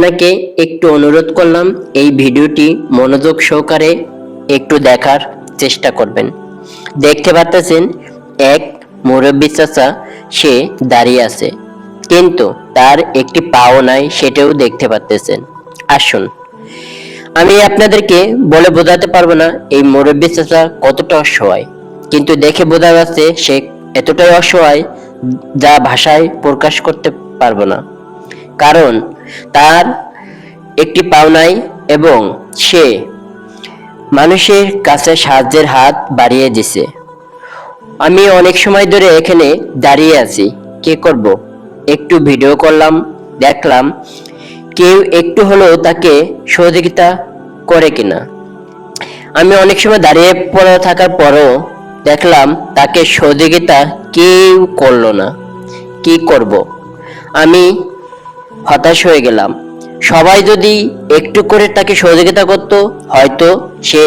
আপনাকে একটু অনুরোধ করলাম, এই ভিডিওটি মনোযোগ সহকারে একটু দেখার চেষ্টা করবেন। দেখতে পাচ্ছেন এক মুরব্বী চাচা, সে দাঁড়িয়ে আছে। কিন্তু তার একটি পাও নাই, সেটাও দেখতে পাচ্ছেন আসুন। আমি আপনাদেরকে বলে বোঝাতে পারব না, এই মুরব্বী চাচা কতটা অসহায়। কিন্তু দেখে বোঝা যাচ্ছে, সে এতটাই অসহায় যা ভাষায় প্রকাশ করতে পারব না। কারণ তার একটি পাও নাই এবং সে মানুষের কাছে সাহায্যের হাত বাড়িয়ে দিছে। আমি অনেক সময় ধরে এখানে দাঁড়িয়ে আছি। কি করব? একটু ভিডিও করলাম, দেখলাম কেউ একটু হলেও তাকে সহযোগিতা করে কিনা। আমি অনেক সময় দাঁড়িয়ে পড়ে থাকার পরও দেখলাম তাকে সহযোগিতা কেউ করল না। কি করব? আমি হতাশ হয়ে গেলাম। সবাই যদি একটু করে তাকে সহযোগিতা করত, হয়তো সে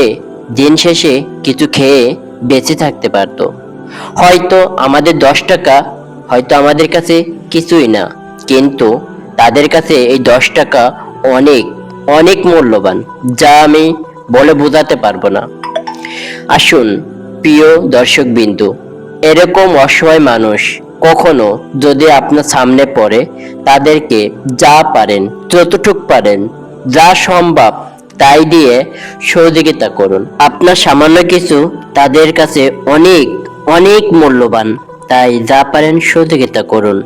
দিন শেষে কিছু খেয়ে বেঁচে থাকতে পারত। হয়তো আমাদের দশ টাকা, হয়তো আমাদের কাছে কিছুই না, কিন্তু তাদের কাছে এই দশ টাকা অনেক অনেক মূল্যবান, যা আমি বলে বোঝাতে পারব না। আসুন, প্রিয় দর্শক বিন্দু এরকম অসহায় মানুষ কখনো যদি আপনার সামনে পড়ে, তাদেরকে যা পারেন, যতটুক পারেন, যা সম্ভব, তাই দিয়ে সহযোগিতা করুন। আপনার সামান্য কিছু তাদের কাছে অনেক অনেক মূল্যবান, তাই যা পারেন সহযোগিতা করুন।